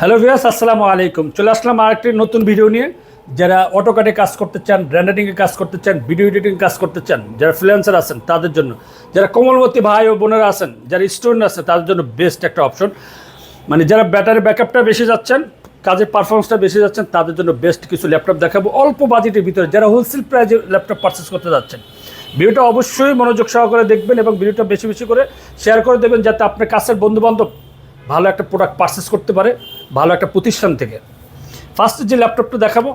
Hello ভিয়াস আসসালামু আলাইকুম। চলে আসলাম আরেকটি নতুন ভিডিও নিয়ে। যারা অটোকাটে কাজ করতে চান ব্র্যান্ডেডিংয়ে কাজ করতে চান ভিডিও এডিটিং কাজ করতে চান, যারা ফ্রিল্যান্সার আছেন, তাদের জন্য, যারা কোমলমতি ভাই ও বোনেরা আছেন, যারা স্টুডেন্ট আছে তাদের জন্য বেস্ট একটা অপশন মানে যারা ব্যাটারি ব্যাকআপটা বেশি যাচ্ছেন, কাজের পারফরমেন্সটা বেশি যাচ্ছেন, তাদের জন্য বেস্ট কিছু ল্যাপটপ দেখাবো। অল্প বাজেটের ভিতরে যারা হোলসেল প্রাইজে ল্যাপটপ পারচেস করতে যাচ্ছেন ভিডিওটা অবশ্যই মনোযোগ সহকারে দেখবেন এবং ভিডিওটা বেশি বেশি করে শেয়ার করে দেবেন, যাতে আপনার কাছের বন্ধুবান্ধব ভালো একটা প্রোডাক্ট পারচেস করতে পারে, ভালো একটা প্রতিষ্ঠান থেকে। ফার্স্ট যে ল্যাপটপটা দেখাবো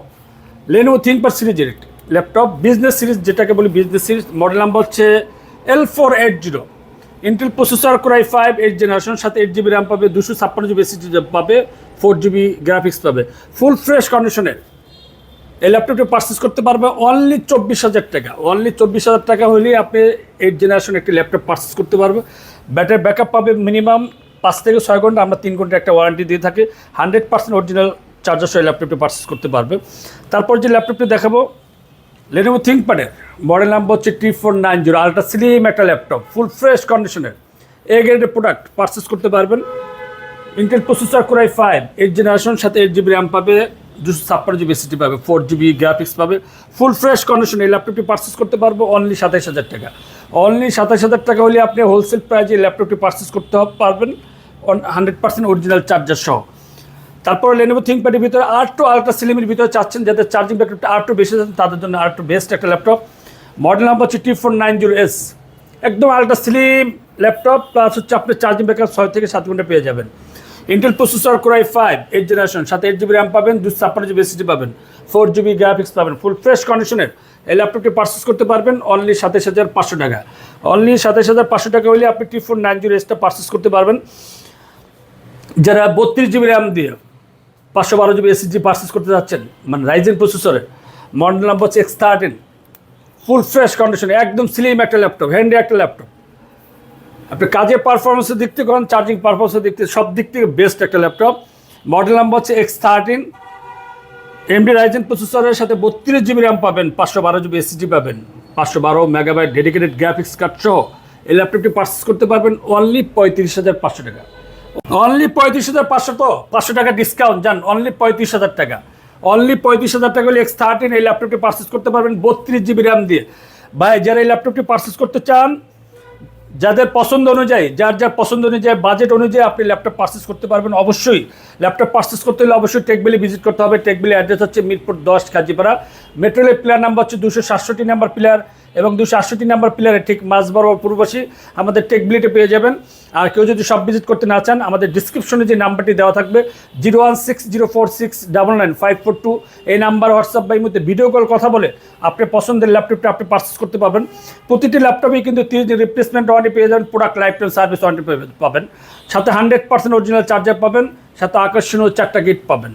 লেনো থিঙ্কপার সিরিজের একটি ল্যাপটপ বিজনেস সিরিজ যেটাকে বলি বিজনেস সিরিজ মডেল নাম্বার হচ্ছে L four eight zero Intel processor core i five eight generation সাথে এইট জিবি র্যাম পাবে, দুশো ছাপ্পান্ন জিবি এসিডি পাবে ফোর জিবি গ্রাফিক্স পাবে। ফুল ফ্রেশ কন্ডিশনের এই ল্যাপটপটি পারচেস করতে পারবে অনলি চব্বিশ হাজার টাকা। অনলি চব্বিশ হাজার টাকা হলেই আপনি এইট জেনারেশন একটি ল্যাপটপ পারচেস করতে পারবে। ব্যাটারি ব্যাকআপ পাবে মিনিমাম পাঁচ থেকে ছয় ঘণ্টা আমরা তিন ঘণ্টা একটা ওয়ারেন্টি দিয়ে থাকি। হান্ড্রেড পার্সেন্ট অরিজিনাল চার্জার সহ ল্যাপটপটি পারচেস করতে পারবে। তারপর যে ল্যাপটপটি দেখাবো লেনোভো থিঙ্কপ্যাডের মডেল নাম্বার হচ্ছে T four nine zero ultra slim একটা ল্যাপটপ ফুল ফ্রেশ কন্ডিশনের এ গ্রেডের প্রোডাক্ট পারচেস করতে পারবেন। Intel processor core i five eight generation সাথে এইট জিবি র্যাম পাবে, দুশো ছাপ্পান্ন জিবি এসিটি পাবে ফোর জিবি গ্রাফিক্স পাবে। ফুল ফ্রেশ কন্ডিশন এই ল্যাপটপটি পারচেস করতে পারব অনলি সাতাইশ হাজার টাকা। অনলি সাতাইশ হাজার টাকা হলে আপনি হোলসেল প্রাইজে ল্যাপটপটি পারচেস করতে পারবেন। হান্ড্রেড পার্সেন্ট অরিজিনাল চার্জার সহ। তারপরে লেনোভো থিঙ্কপ্যাডের ভিতরে আর টু আলট্রা স্লিমের ভিতরে চাচ্ছেন যাদের চার্জিং ব্যাকআপটা আর টু বেশি তাদের জন্য আর টু বেস্ট একটা ল্যাপটপ মডেল নাম্বার হচ্ছে T four nine zero S একদম আলট্রা স্লিম ল্যাপটপ প্লাস হচ্ছে আপনি চার্জিং ব্যাকআপ ছয় থেকে সাত ঘণ্টা পেয়ে যাবেন। Intel processor core i five eight generation সাথে এইট জিবি র্যাম পাবেন, দুশো ছাপ্পান্ন জিবি এসিডি পাবেন ফোর জিবি গ্রাফিক্স পাবেন ফুল ফ্রেশ কন্ডিশনের এই ল্যাপটপটি পারচেস করতে পারবেন অনলি সাতাইশ হাজার পাঁচশো টাকা। অনলি সাতাইশ হাজার পাঁচশো টাকা হলে আপনি টি ফোর নাইন জিরো এসটা পারচেস করতে পারবেন। যারা বত্রিশ জিবি র্যাম দিয়ে পাঁচশো বারো জিবি এসএসডি পারচেস করতে যাচ্ছেন মানে রাইজেন প্রসেসরে মডেল নাম্বার হচ্ছে এক্স থার্টিন ফুল ফ্রেশ কন্ডিশনে একদম স্লিম একটা ল্যাপটপ হ্যান্ডি একটা ল্যাপটপ আপনি কাজের পারফরমেন্সের দিক থেকে করেন চার্জিং পারফরমেন্সের দিক থেকে সব দিক থেকে বেস্ট একটা ল্যাপটপ মডেল নাম্বার হচ্ছে এক্স থার্টিন এমডি রাইজেন প্রসেসরের সাথে বত্রিশ জিবি র্যাম পাবেন, পাঁচশো বারো জিবি এসএসডি পাবেন। পাঁচশো বারো মেগাবাইট ডেডিকেটেড গ্রাফিক্স কার্ড সহ এই ল্যাপটপটি পারচেস করতে পারবেন অনলি পঁয়ত্রিশ হাজার পাঁচশো টাকা। অনলি পঁয়ত্রিশ হাজার পাঁচশো তো, পাঁচশো টাকা ডিসকাউন্ট যান অনলি পঁয়ত্রিশ হাজার টাকা। অনলি পঁয়ত্রিশ হাজার টাকা হলে এক্স থার্টিন এই ল্যাপটপটি পারচেস করতে পারবেন বত্রিশ জিবি র্যাম দিয়ে। ভাই, যারা এই ল্যাপটপটি পারচেস করতে চান, যাদের পছন্দ অনুযায়ী, যার যার পছন্দ অনুযায়ী বাজেট অনুযায়ী আপনি ল্যাপটপ পারচেস করতে পারবেন, অবশ্যই। ল্যাপটপ পারচেস করতে হলে অবশ্যই টেকবিলি ভিজিট করতে হবে। টেকবিলি অ্যাড্রেস হচ্ছে মিরপুর দশ, কাজীপাড়া। মেট্রোলের প্লেয়ার নাম্বার হচ্ছে দুশো সাতষট্টি নাম্বার প্লেয়ার এবং দুশো আটষট্টি নাম্বার প্লেয়ারে ঠিক মাঝ বরাবর পূর্বশী আমাদের টেকবিলিতে পেয়ে যাবেন। আর কেউ যদি সব ভিজিট করতে না চান, আমাদের ডিসক্রিপশনে যে নাম্বারটি দেওয়া থাকবে, zero one six zero four six double nine five four two, এই নাম্বার হোয়াটসঅ্যাপ বা মধ্যে ভিডিও কল কথা বলে আপনি পছন্দের ল্যাপটপটা আপনি পারচেস করতে পারবেন। প্রতিটি ল্যাপটপেই কিন্তু তিরিশ রিপ্লেসমেন্ট ওয়ারেন্টি পেয়ে যাবেন product lifetime service warranty পাবেন। সাথে হান্ড্রেড পার্সেন্ট অরিজিনাল চার্জার পাবেন, সাথে আকর্ষণীয় চারটা গিট পাবেন।